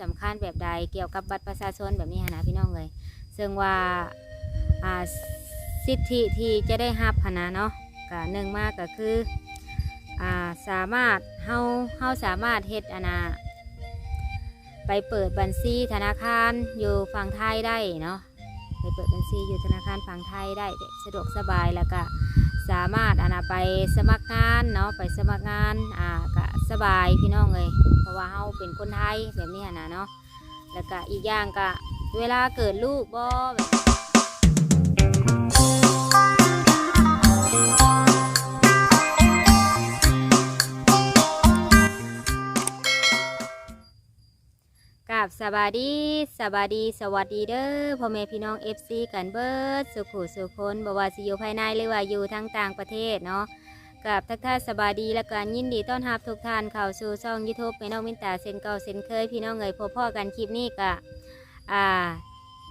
สำคัญแบบใดเกี่ยวกับบัตรประชาชนแบบนี้หนะพี่น้องเลยซึ่งว่าอ่าสิทธิที่จะได้รับหั้นนะเนาะก็หนึ่งมากก็คืออ่าสามารถเฮาเฮาสามารถเฮ็ดอนนะไปเปิดบัญชีธนาคารอยู่ฝั่งไทยได้เนาะไปเปิดบัญชีอยู่ธนาคารฝั่งไทยได้สะดวกสบายแล้วก็สามารถอนนะไปสมัครงานเนาะไปสมัครงานอ่าก็สบายพี่น้องเลยเพราะว่าเฮา เป็นคนไทยแบบนี้นะเนาะแล้วก็อีกอย่างก็เวลาเกิดลูกบ่แบบกับสบายดีสบายดี สวัสดีเด้อพ่อแม่พี่น้อง FC กันเบิร์ดสุขุสุขคนบว่าสิอยู่ภายในหรือว่าอยู่ทั้งต่างประเทศเนาะ กับทักทายสบายดีและการยินดีต้อนรับทุกท่านเข้าสู่ช่องยูทูบแม่น้องมินตาเซนเก่าเซนเคยพี่น้องเอ๋ยพบพ่อกันคลิปนี้กะอ่า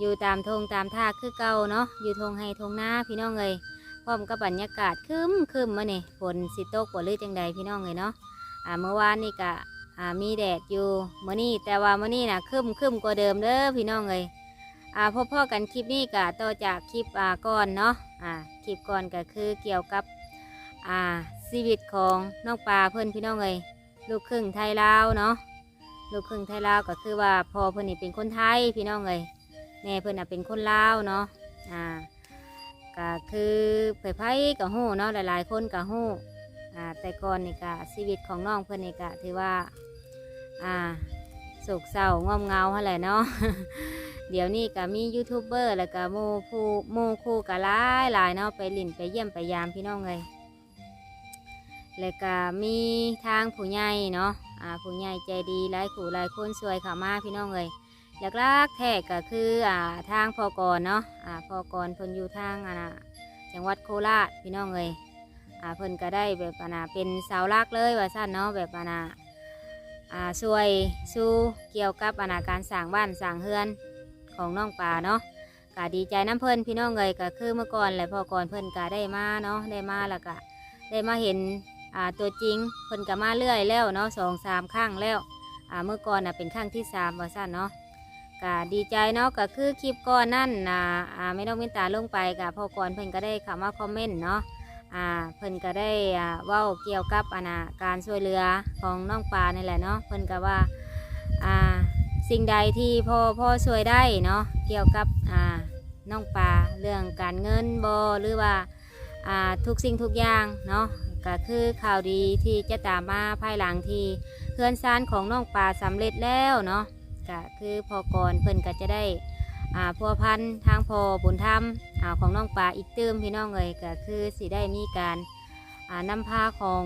อยู่ตามทงตามท่าคือเก่าเนาะอยู่ทงให้ทงหน้าพี่น้องเอ๋ยพร้อมกับบรรยากาศคึมคึมมาเนี่ยฝนสิโตกบ่หรือจังใดพี่น้องเอ๋ยเนาะอ่าเมื่อวานนี่กะอ่ามีแดดอยู่มื้อนี้แต่ว่ามื้อนี้น่ะคึมคึมกว่าเดิมเด้อพี่น้องเอ๋ยอ่าพบพ่อกันคลิปนี้ก็ต่อจากคลิปอ่าก่อนเนาะอ่าคลิปก่อนก็คือเกี่ยวกับ อ่าชีวิตของน้องปลาเพื่อนพี่น้องเลยลูกครึ่งไทยลาวเนาะลูกครึ่งไทยลาวก็คือว่าพ่อเพื่อนนี่เป็นคนไทยพี่น้องเลยแม่เพื่อนน่ะเป็นคนลาวเนาะอ่าก็คือเผยไพ่กับหู้เนาะหลาย ๆ คนกับหู้อ่าแต่ก่อนนี่ก็ชีวิตของน้องเพื่อนนี่ก็ถือว่าอ่าโศกเศร้างอมเงาอะไรเนาะเดี๋ยวนี้ก็มียูทูบเบอร์แล้วก็โมผู้โมคู่ก็หลายหลายเนาะไปหลินไปเยี่ยมไปยามพี่น้องเลย แล้วก็มีทางผู้ใหญ่เนาะอ่าผู้ใหญ่ใจดีหลายขู่หลายคนช่วยเข้ามาพี่น้องเลยหลักๆแท้ก็คืออ่าทางพอกรเนาะอ่าพอกรเพิ่นอยู่ทางอ่านะจังหวัดโคราชพี่น้องเลยอ่าเพิ่นก็ได้แบบอ่านะเป็นสาหลักเลยว่าสั้นเนาะแบบอ่านะอ่าช่วยสู้เกี่ยวกับอ่านะการสร้างบ้านสร้างเฮือนของน้องปลาเนาะก็ดีใจน้ำเพิ่นพี่น้องเลยก็คือเมื่อก่อนแหละพอก่อนเพิ่นก็ได้มาเนาะได้มาแล้วก็ได้มาเห็น อ่าตัวจริงเพิ่นก็มาเรื่อยแล้วเนาะสองสามครั้งแล้วอ่าเมื่อก่อนน่ะเป็นครั้งที่สามว่าสั้นเนาะก็ดีใจเนาะก็คือคลิปก่อนนั่นนะอ่าไม่ต้องมินตาลงไปกับพอก่อนเพิ่นก็ได้เข้ามาคอมเมนต์เนาะอ่าเพิ่นก็ได้อ่าเว้าเกี่ยวกับอ่านะการช่วยเหลือของน้องปลานี่แหละเนาะเพิ่นก็ว่าอ่าสิ่งใดที่พ่อพ่อช่วยได้เนาะเกี่ยวกับอ่าน้องปลาเรื่องการเงินบอหรือว่าอ่าทุกสิ่งทุกอย่างเนาะ ก็คือข่าวดีที่จะตามมาภายหลังที่เพื่อนซานของน้องปลาสำเร็จแล้วเนาะก็คือพอก่อนเพิ่นก็จะได้อ่าพัวพันทางพอบุญธรรมอ่าของน้องปลาอีกเติมพี่น้องเลยก็คือสิได้มีการอ่านำพาของ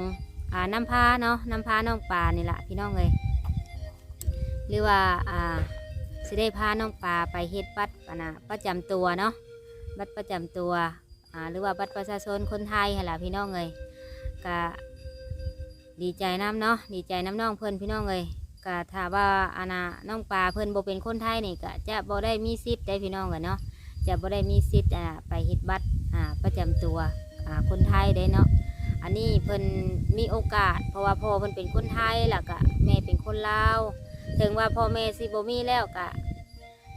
อ่านำพาเนาะนำพาน้องปลานี่แหละพี่น้องเลยหรือว่าอ่าสิได้พาน้องปลาไปเฮ็ดบัตรปะนะประจำตัวเนาะบัตรประจำตัวอ่าหรือว่าบัตรประชาชนคนไทยหั่นล่ะพี่น้องเลย ก็ดีใจน้ำเนาะดีใจน้ำน้องเพิ่อนพี่น้องเลยก็ถ้าว่าอานาน้องปลาเพิ่อนโบเป็นคนไทยนี่ก็จะโบได้มีสิทได้พี่น้องกันเนาะจะโบได้มีสิทอ่าไปฮ็ดบัตรอ่าประจำตัวอ่าคนไทยได้เนาะอันนี้เพิ่นมีโอกาส เพราะว่าพ่อเพิ่นเป็นคนไทยล้วก็แม่เป็นคนลาวถึงว่าพ่อแม่สิบ่มีแล้วก็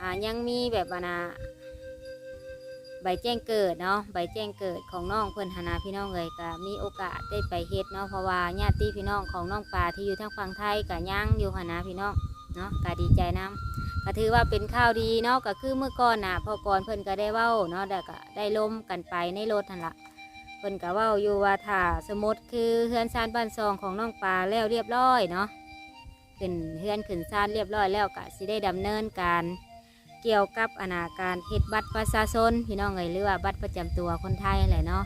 อ่ายังมีแบบว่านะ ใบแจ้งเกิดเนาะใบแจ้งเกิดของน้องเพิ่อนหนาพี่น้องเลยก็มีโอกาสได้ไปเฮ็ดเนาะเพราะว่าญาติพี่น้องของน้องปลาที่อยู่ทางฝั่งไทยก็ยังอยู่หนาพี่น้องเนาะก็ดีใจนํก็ถือว่าเป็นข่าวดีเนาะก็คือเมื่อก่อนน่ะพอก่อนเพิ่อนก็ได้เว้าเนาะแต่ก็ได้ล้มกันไปในรถนั่นละเพิ่อนก็เว้าอยู่ว่าถ้าสมมติคือเฮือนซานบ้านซองของน้องปลาแล้วเรียบร้อยเนาะขึ้นเฮือนขึ้นซานเรียบร้อยแล้วก็สิได้ดำเนินการ เกี่ยวกับอนาการเฮ็ดบัตรประชาชนพี่น้องเอ๋ยหรือว่าบัตรประจำตัวคนไทยแหละเนาะ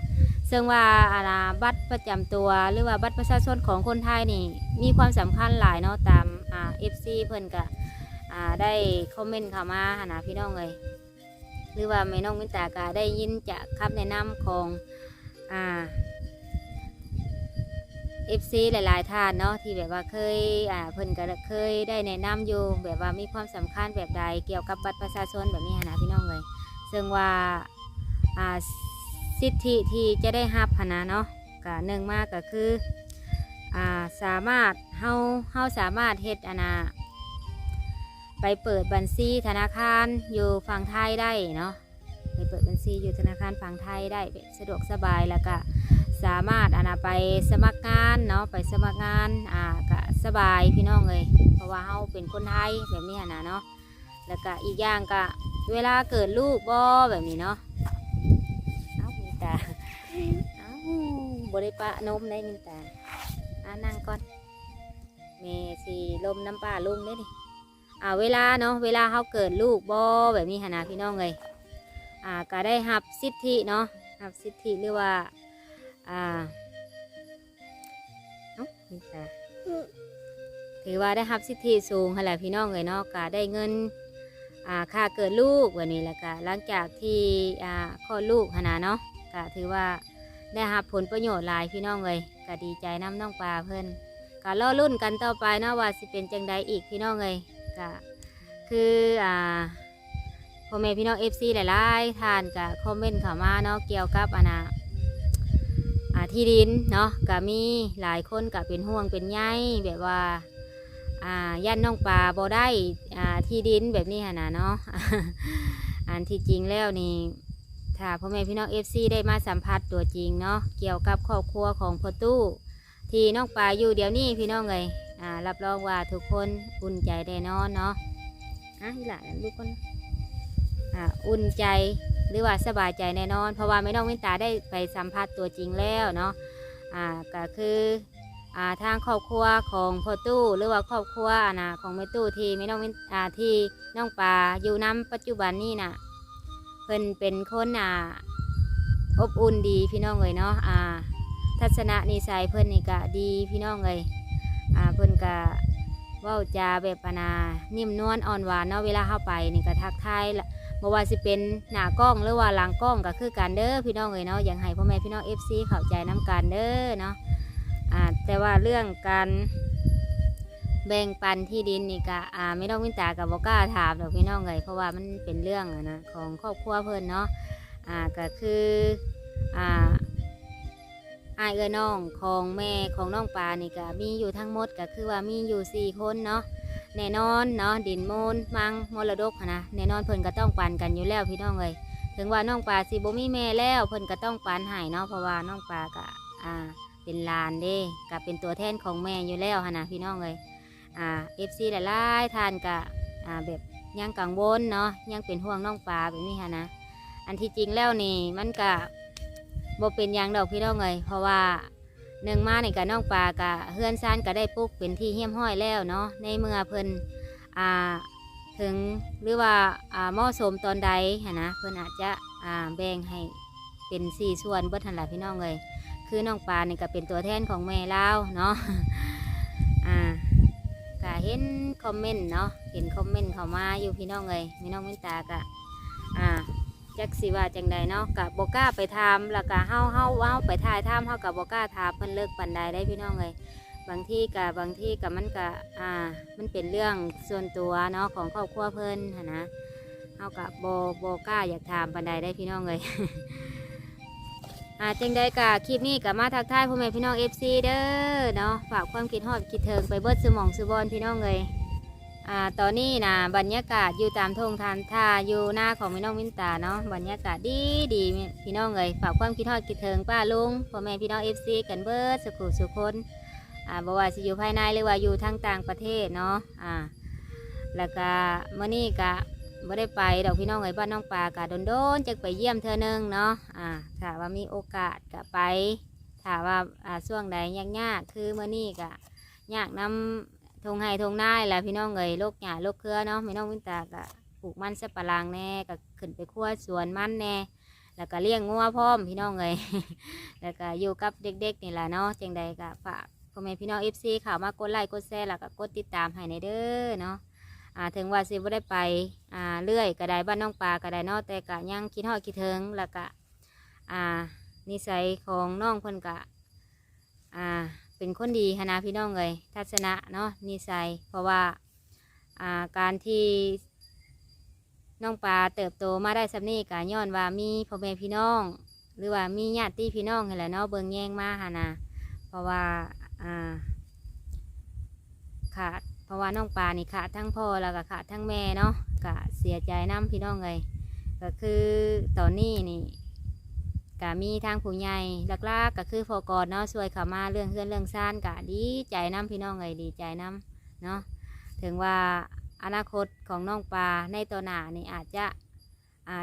ซึ่งว่าอาณาบัตรประจำตัว หรือว่าบัตรประชาชนของคนไทยนี่มีความสำคัญหลายเนาะตามอ่า FC เพิ่นก็อ่าได้คอมเมนต์เข้ามาหานะพี่น้องเอ๋ยหรือว่าแม่น้องมินตาก็ได้ยินจากคำแนะนำของอ่า เอฟซีหลายๆท่านเนาะที่แบบว่าเคยอ่าเพิ่นก็เคยได้แนะนำอยู่แบบว่ามีความสำคัญแบบใดเกี่ยวกับบัตรประชาชนแบบนี้นะพี่น้องเลยซึ่งว่าอ่าสิทธิที่จะได้รับหั้นนะเนาะก็หนึ่งมากก็คืออ่าสามารถเฮาเฮาสามารถเฮ็ดอนนะไปเปิดบัญชีธนาคารอยู่ฝั่งไทยได้เนาะไปเปิดบัญชีอยู่ธนาคารฝั่งไทยได้แบบสะดวกสบายแล้วก็ สามารถอานาไปสมัครงานเนาะไปสมัครงานอ่าก็สบายพี่น้องเลยเพราะว่าเฮาเป็นคนไทยแบบนี้นะเนาะแล้วก็อีกอย่างก็เวลาเกิดลูกบ่แบบนี้เนาะเอ้ามินตาเอ้าบริปะนมได้มินตาอ่านั่งก่อนเมสีลมน้ำปลาลุงได้ดิอ่าเวลาเนาะเวลาเขาเกิดลูกบ่แบบนี้หนนะพี่น้องเลยอ่าก็ได้หับสิทธิเนาะหับสิทธิหรือว่า อ่าเอ้านี่จ้ะถือว่าได้หับสิทธิสูงหั่นแหละพี่น้องเลยเนาะก็ได้เงินอ่าค่าเกิดลูกวันนี้แหละก็หลังจากที่อ่าคลอดลูกหนนะเนาะก็ถือว่าได้หับผลประโยชน์หลายพี่น้องเลยก็ดีใจน้ำน้องปลาเพิ่นก็รอรุ่นกันต่อไปเนาะว่าสิเป็นจังใดอีกพี่น้องเลยก็คืออ่าพ่อแม่พี่น้องเอฟซีหลายๆท่านก็คอมเมนต์เข้ามาเนาะเกี่ยวกับอานาอ่า ที่ดินเนาะก็มีหลายคนก็เป็นห่วงเป็นใยแบบว่าอ่าย่านน้องปลาบ่ได้อ่าที่ดินแบบนี้หนนะเนาะอันที่จริงแล้วนี่ถ้าพ่อแม่พี่น้องเอฟซีได้มาสัมผัสตัวจริงเนาะเกี่ยวกับครอบครัวของพ่อตู้ ที่น้องปลาอยู่เดี๋ยวนี้พี่น้องเลยอ่ารับรองว่าทุกคนอุ่นใจแน่นอนเนาะอะอีหล่ะลูกคนอ่าอุ่นใจ หรือว่าสบายใจแน่นอน เพราะว่าไม่น้องเว้นตาได้ไปสัมผัสตัวจริงแล้วเนาะอ่าก็คืออ่าทางครอบครัวของพ่อตู้หรือว่าครอบครัวอ่านะของแม่ตู้ที่ไม่น้องเว้นอ่าที่น้องปลาอยู่น้ำปัจจุบันนี่น่ะเพิ่นเป็นคนอ่าอบอุ่นดีพี่น้องเลยเนาะอ่าทัศนนิสัยเพิ่นนี่ก็ดีพี่น้องเลยอ่าเพิ่นก็ว้าจาแบบปนานิ่มนวลอ่อนหวานเนาะเวลาเข้าไปนี่ก็ทักทายละ บ่ว่าสิเป็นหน้ากล้องหรือว่าหลังกล้องก็คือกันเด้อพี่น้องเอ้ยเนาะอยากให้พ่อแม่พี่น้อง FC เข้าใจน้กันเด้อเนาะอ่าแต่ว่าเรื่องการแบ่งปันที่ดินนี่ก็อ่าไม่ต้องวินตากับบ่กล้าถามดอกพี่น้องเอ้ยเพราะว่ามันเป็นเรื่องนะของครอบครัวเพิ่อนเนาะอ่าก็คืออ่าอายเอ้น้องของแม่ของน้องปลานี่ก็มีอยู่ทั้งหมดก็คือว่ามีอยู่สี่คนเนาะ แน่นอนเนาะดินมูลมังมรดกหั้นนะแน่นอนเพิ่นก็ต้องปันกันอยู่แล้วพี่น้องเลยถึงว่าน้องปลาสิบ่มีแม่แล้วเพิ่นก็ต้องปันให้เนาะเพราะว่าน้องปลาก็อ่าเป็นหลานเด้ก็เป็นตัวแทนของแม่อยู่แล้วหั้นนะพี่น้องเลยอ่าเอฟซีหลายๆท่านก็อ่าแบบยังกังวลเนาะยังเป็นห่วงน้องปลาแบบนี้หั้นนะ อันที่จริงแล้วนี่มันก็บ่เป็นหยังดอกพี่น้องเลยเพราะว่า หนึ่งมาในกับน้องปลากะเฮือนซานก็ได้ปลูกเป็นที่เฮี้ยมห้อยแล้วเนาะในเมื่อเพิ่นอ่าถึงหรือว่าอ่าหมาะสมตอนใดหนนะเพิ่นอาจจะอ่าแบ่งให้เป็นสี่ส่วนเบิดทันละพี่น้องเลยคือน้องปลาเนี่ยก็เป็นตัวแทนของแม่เล่าเนาะอ่าก็เห็นคอมเมนต์เนาะเห็นคอมเมนต์เข้ามาอยู่พี่น้องเลยพี่น้องมินตากะ จักสิว่าจังใดเนาะกับบกล้าไปทำแล้วก็เฮาเฮาเฮาไปถ่ายทำเฮากับบกล้าทำเพิ่นเลิกปันใดได้พี่น้องเลยบางที่กับบางที่กับมันก็อ่า มันเป็นเรื่องส่วนตัวเนาะของครอบครัวเพิ่นหั้นนะเฮากับโบโกล้าอยากทำปันใดได้พี่น้องเลยอ่าจังใดกะคลิปนี้กับมาทักทายพ่อแม่พี่น้อง FC เด้อเนาะฝากความคิดฮอดคิดเถึงไปเบิดสมองสบอนพี่น้องเลย อ่าตอนนี้นะบรรยากาศอยู่ตามทงทานทาอยู่หน้าของพี่น้องวินตาเนาะบรรยากาศดีดีพี่น้องเลยฝากความคิดทอดคิดถึงป้าลุงพ่อแม่พี่น้องเอฟซีกันเบิร์ดสุขุสุคนอ่าบ่ว่าสิอยู่ภายในหรือว่าอยู่ทางต่างประเทศเนาะอ่าแล้วก็เมื่อนี้ก็บ่ได้ไปดอกพี่น้องเอ้ยบ้านน้องปลากะโดนๆจะไปเยี่ยมเธอหนึ่งเนาะอ่าถ้าว่ามีโอกาสก็ไปถ้าว่าอ่าช่วงใดยากๆคือเมื่อนี้ก็ยากน้ำ ทงไห้ทงนายแหละพี่น้องเอ้ยโลกหยาโลกเครือเนาะพี่น้องวินตาก็ปลูกมันสับปะลังแน่ก็ขึ้นไปคั่วสวนมันแน่แล้วก็เลี้ยงงัวพร้อมพี่น้องเอ้ยแล้วก็อยู่กับเด็กๆนี่แหละเนาะจังใดก็ฝากพ่อแม่พี่น้องเอฟซีข่าวมากดไลค์กดแชร์แล้วก็กดติดตามให้ในเด้อเนาะอ่าถึงว่าสิบ่ได้ไปอ่าเรื่อยก็ได้บ้านน้องปลาก็ได้เนาะแต่ก็ยังคิดฮอดคิดถึงแล้วก็อ่านิสัยของน้องเพิ่นก็อ่า เป็นคนดีคณะพี่น้องเลยทัศนะเนาะนิสัยเพราะว่าอ่าการที่น้องปลาเติบโตมาได้สำนีกะย้อนว่ามีพ่อแม่พี่น้อง หรือว่ามีญาติพี่น้องนี่แหละเนาะเบิ่งแย่งมาหานะเพราะว่าอ่าขาดพ่อราะว่าน้องปลานี่ขาดทั้งพ่อแล้วก็ขาดทั้งแม่เนาะก็เสียใจน้ำพี่น้องเลยก็คือตอนนี้นี่ ก็มีทางผู้ใหญ่หลักๆก็คือพอกอดเนาะช่วยเขามาเรื่องเพื่อนเรื่องซ่านก็ดีใจน้ำพี่น้องเลยดีใจน้ำเนาะถึงว่าอนาคตของน้องปลาในตัวหน้านี่อาจจะ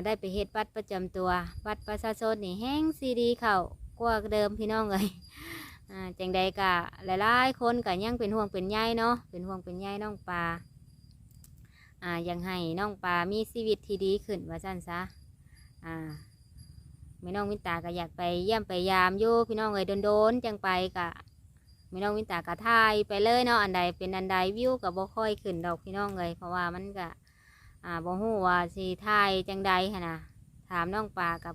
ได้ไปเฮ็ดบัตรประจำตัวบัตรประชาชนนี่แห้งซีดีเขากว่าเดิมพี่น้องเลยจังใดกะหลายๆคนก็ยังเป็นห่วงเป็นใยเนาะเป็นห่วงเป็นใยน้องปลาอ่ายังให้น้องปลามีชีวิตที่ดีขึ้นว่าสั้นซะอ่า แม่น้องวินตาก็อยากไปเยี่ยมไปยามอยู่พี่น้องเอ้ยโดนๆจังไปกะแม่น้องวินตากะทายไปเลยเนาะอันใดเป็นอันใดวิวกับบ่ค่อยขึ้นดอกพี่น้องเลยเพราะว่ามันก็อ่าบ่ฮู้ว่าสิทายจังใดหนนะถามน้องปลากับ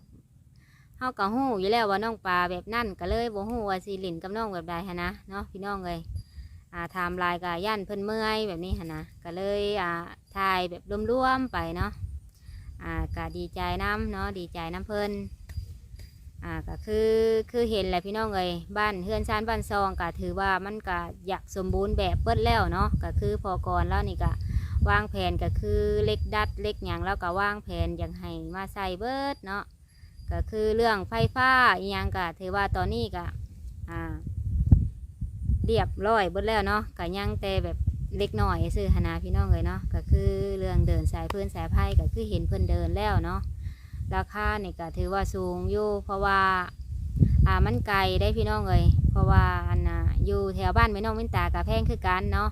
เฮาก็ฮู้อยู่แล้วว่าน้องปลาแบบนั่นก็เลยบ่ฮู้ว่าสิหลินกับน้องแบบใดหนนะเนาะพี่น้องเลยอ่าไทม์ไลน์ก็ย่านเพิ่นเมื่อยแบบนี้หนนะก็เลยอ่าถ่ายแบบรวมๆไปเนาะอ่าก็ดีใจน้ำเนาะดีใจน้ำเพิ่น อ่าก็คือคือเห็นแหละพี่น้องเลยบ้านเฮือนชานบ้านซองก็ถือว่ามันก็อยากสมบูรณ์แบบเบิดแล้วเนาะก็คือพอก่อนแล้วนี่ก็วางแผนก็คือเล็กดัดเล็กหยังแล้วก็วางแผนอย่างให้มาใส่เบิดเนาะก็คือเรื่องไฟฟ้าอีหยังก็ถือว่าตอนนี้ก็อ่าเรียบร้อยเบิดแล้วเนาะก็ยังแต่แบบเล็กหน้อยซื้อหนาพี่น้องเลยเนาะก็คือเรื่องเดินสายเพื่อนสายไพ่ก็คือเห็นเพื่อนเดินแล้วเนาะ ราคานี่ก็ถือว่าสูงอยู่เพราะว่าอ่ามันไกลได้พี่น้องเลยเพราะว่าอันน่ะอยู่แถวบ้านไม่น้องวินตากับแพงคือกันเนาะ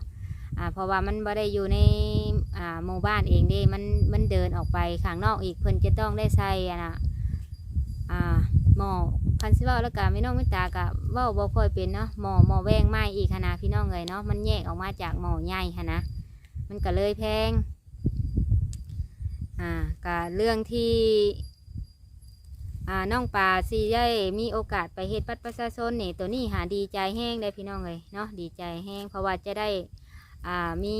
อ่าเพราะว่ามันบ่ได้อยู่ในอ่าหมู่บ้านเองเด้มันมันเดินออกไปข้างนอกอีกเพิ่นจะต้องได้ใส่อันน่ะอ่าหมอคันสิเว่าแล้วก็ไม่น้องไม่ตากะว่าบ่ค่อยเป็นเนาะหมอหมอแวงไม้อีกคณะพี่น้องเลยเนาะมันแยกออกมาจากหมอใหญ่คณะมันก็เลยแพง อ่ากะเรื่องที่อ่าน้องปลาซีได้มีโอกาสไปเฮ็ดบัตรประชาชนนี่ตัวนี้หาดีใจแห้งได้พี่น้องเลยเนาะดีใจแห้งเพราะว่าจะได้อ่ามี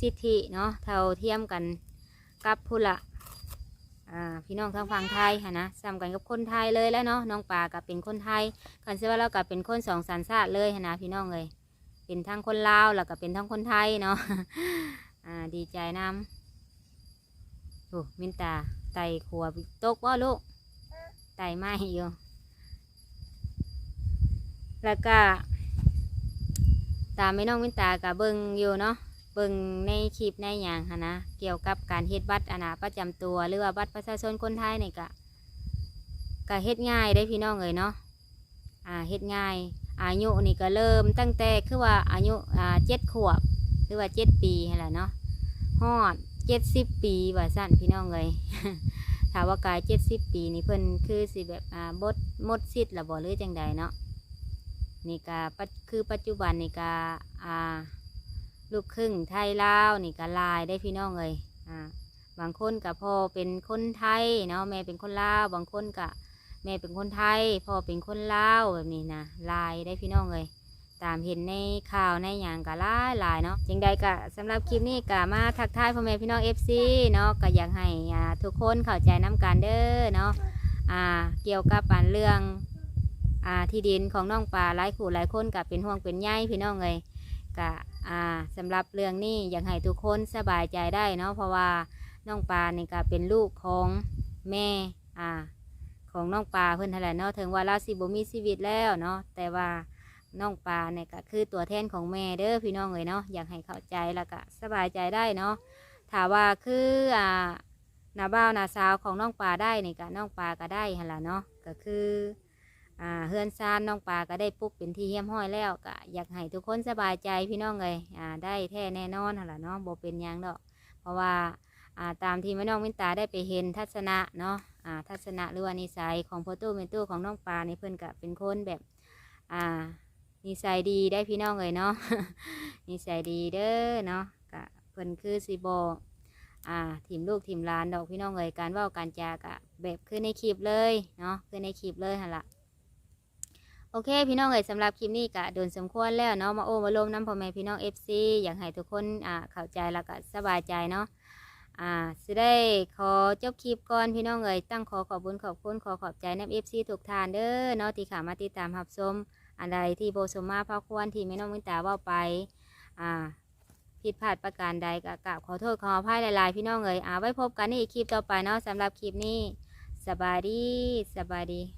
สิทธิเนาะเท่าเทียมกันกับผู้ละอ่าพี่น้องทางฝั่งไทยค่ะนะซ้ำกันกับคนไทยเลยแล้วเนาะน้องปลากับเป็นคนไทยคันเสว่าเรากับเป็นคนสองสัญชาติเลยค่ะนะพี่น้องเลยเป็นทั้งคนลาวแล้วก็เป็นทั้งคนไทยเนาะอ่าดีใจนำ โอ้มินตา ไตขัวตกว่าลูก ไต่ไม้อยู่ แล้วก็ ตามไม่น้องมินตากับเบิงอยู่เนาะ เบิงในคลิปในอย่างหั้นะ เกี่ยวกับการเฮ็ดบัตรอนาประจำตัว หรือว่าบัตรประชาชนคนไทยนี่กะกะเฮ็ดง่ายได้พี่น้องเลยเนาะ อ่าเฮ็ดง่าย อายุนี่ก็เริ่มตั้งแต่คือว่าอายุอ่าเจ็ดขวบ หรือว่าเจ็ดปีนั่แหละเนาะฮอด เจ็ดสิบปีว่าสั้นพี่น้องเลยถ้าว่ากายเจ็ดสิบปีนี่เพิ่นคือสิแบบอ่าบดมดสิทธิ์ละบ่หรือจังใดเนาะนี่กะปัจคือปัจจุบันนี่กะอ่าลูกครึ่งไทยลาวนี่ก็หลายได้พี่น้องเลยอ่าบางคนกับพ่อเป็นคนไทยเนาะแม่เป็นคนลาวบางคนกับแม่เป็นคนไทยพ่อเป็นคนลาวแบบนี้นะลายได้พี่น้องเลย ตามเห็นในข่าวในอย่างก็หลายหลายเนาะจึงใดก็สำหรับคลิปนี้ก็มาทักทายพ่อแม่พี่น้อง FC เนาะก็อยากให้อ่าทุกคนเข้าใจน้กันเด้อเนาะอ่าเกี่ยวกับอันเรื่องอ่าที่ดินของน้องปลาหลายขู่หลายคนกับเป็นห่วงเป็นใยพี่น้องเลยก็อ่าสำหรับเรื่องนี้อยากให้ทุกคนสบายใจได้เนาะเพราะว่าน้องปลานี่ก็เป็นลูกของแม่อ่าของน้องปลาเพื่อนทะเลเนาะถึงว่าเราสิบมีชีวิตแล้วเนาะแต่ว่า น้องปลาเนี่ยก็คือตัวแทนของแม่เด้อพี่น้องเลยเนาะอยากให้เข้าใจแล้วก็สบายใจได้เนาะถามว่าคืออ่านาบ้าวนาสาวของน้องปลาได้นี่ก็น้องปลาก็ได้หั่นล่ะเนาะก็คืออ่าเฮือนซานน้องปลาก็ได้ปุ๊บเป็นที่เยี่ยมห้อยแล้วก็อยากให้ทุกคนสบายใจพี่น้องเลยอ่าได้แท้แน่นอนหั่นล่ะเนาะบ่เป็นยังดอก เพราะว่าอ่าตามที่แม่น้องวินตาได้ไปเห็นทัศนะเนาะอ่าทัศนะหรือว่านิสัยของพ่อตู้แม่ตู้ของน้องปลานี่เพิ่อนก็เป็นคนแบบอ่า นิสัยดีได้พี่น้องเลยเนาะ นิสัยดีเด้อเนาะก็เพิ่นคือสิบอ่าทีมลูกทีมหลานดอกพี่น้องเลยการว่าการจากะแบบคือในคลิปเลยเนาะคือในคลิปเลยหั่นล่ะโอเค พี่น้องเอ๋ยสำหรับคลิปนี้ก็โดนสมควรแล้วเนาะมาโอ้มาลมน้ำพ่อแม่พี่น้องเอฟซีอยากให้ทุกคนอ่าเข้าใจแล้วก็สบายใจเนาะอ่าสิได้ขอจบคลิปก่อนพี่น้องเอ๋ยตั้งขอขอบคุญขอบคุณขอขอบใจน้ำเอฟซีทุกทานเด้อเนาะที่ขามาติดตามรับชม อันใดที่โบสมมาพอควรที่แม่น้องมินตาเว่าไป อ่า ผิดพลาดประการใดก็กราบขอโทษขออภัยหลายๆพี่น้องเลยเอาไว้พบกันในอีกคลิปต่อไปเนาะสำหรับคลิปนี้สบายดีสบายดี